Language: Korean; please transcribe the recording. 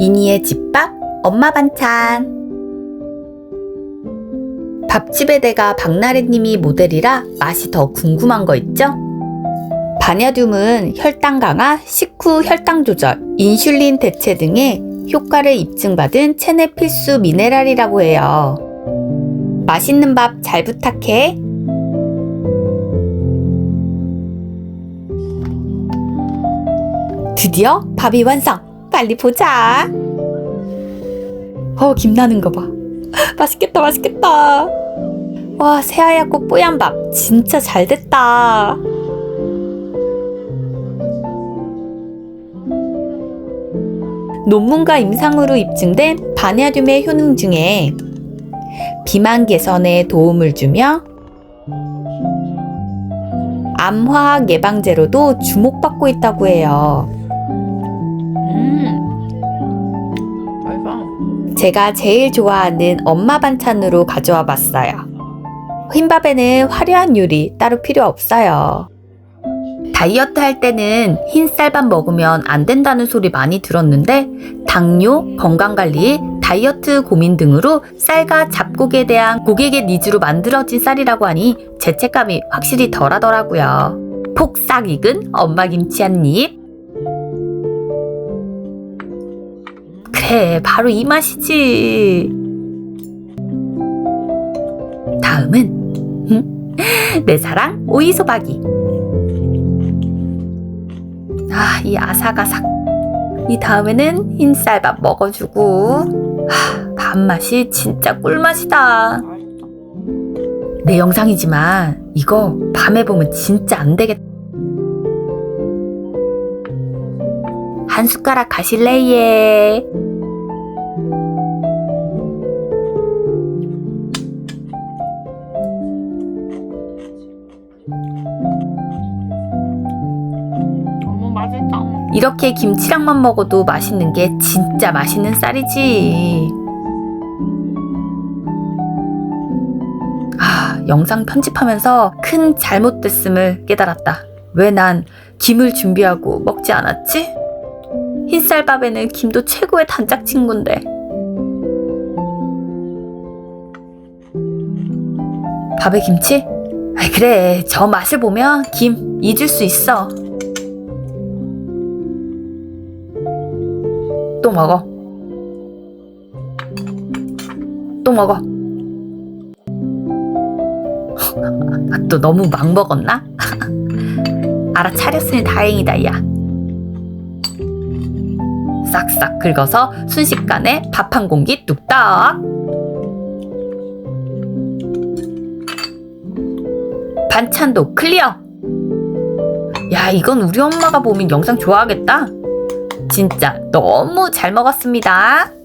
이니의 집밥 엄마 반찬 밥집에대가 박나래님이 모델이라 맛이 더 궁금한 거 있죠? 바냐듐은 혈당 강화, 식후 혈당 조절, 인슐린 대체 등의 효과를 입증받은 체내 필수 미네랄이라고 해요. 맛있는 밥 잘 부탁해. 드디어 밥이 완성! 빨리 보자! 어, 김 나는 거 봐. 맛있겠다, 맛있겠다! 와, 새하얗고 뽀얀 밥. 진짜 잘 됐다. 논문과 임상으로 입증된 바냐듐의 효능 중에 비만 개선에 도움을 주며 암화학 예방제로도 주목받고 있다고 해요. 음. 제가 제일 좋아하는 엄마 반찬으로 가져와 봤어요. 흰밥에는 화려한 요리 따로 필요 없어요. 다이어트 할 때는 흰 쌀밥 먹으면 안 된다는 소리 많이 들었는데 당뇨, 건강관리, 다이어트 고민 등으로 쌀과 잡곡에 대한 고객의 니즈로 만들어진 쌀이라고 하니 죄책감이 확실히 덜하더라고요. 폭삭 익은 엄마 김치 한 입. 그래, 바로 이 맛이지. 다음은 내 사랑 오이소박이. 아, 이 아삭아삭. 이 다음에는 흰쌀밥 먹어주고. 하, 밥맛이 진짜 꿀맛이다. 내 영상이지만 이거 밤에 보면 진짜 안 되겠다. 한 숟가락 가실래 예. 이렇게 김치랑만 먹어도 맛있는 게 진짜 맛있는 쌀이지. 아, 영상 편집하면서 큰 잘못됐음을 깨달았다. 왜 난 김을 준비하고 먹지 않았지? 흰쌀밥에는 김도 최고의 단짝 친구인데. 밥에 김치? 아 그래. 저 맛을 보면 김 잊을 수 있어. 또 먹어. 또 먹어. 아, 또 너무 막 먹었나? 알아차렸으니 다행이다, 야. 싹싹 긁어서 순식간에 밥 한 공기 뚝딱. 반찬도 클리어. 야, 이건 우리 엄마가 보면 영상 좋아하겠다. 진짜 너무 잘 먹었습니다.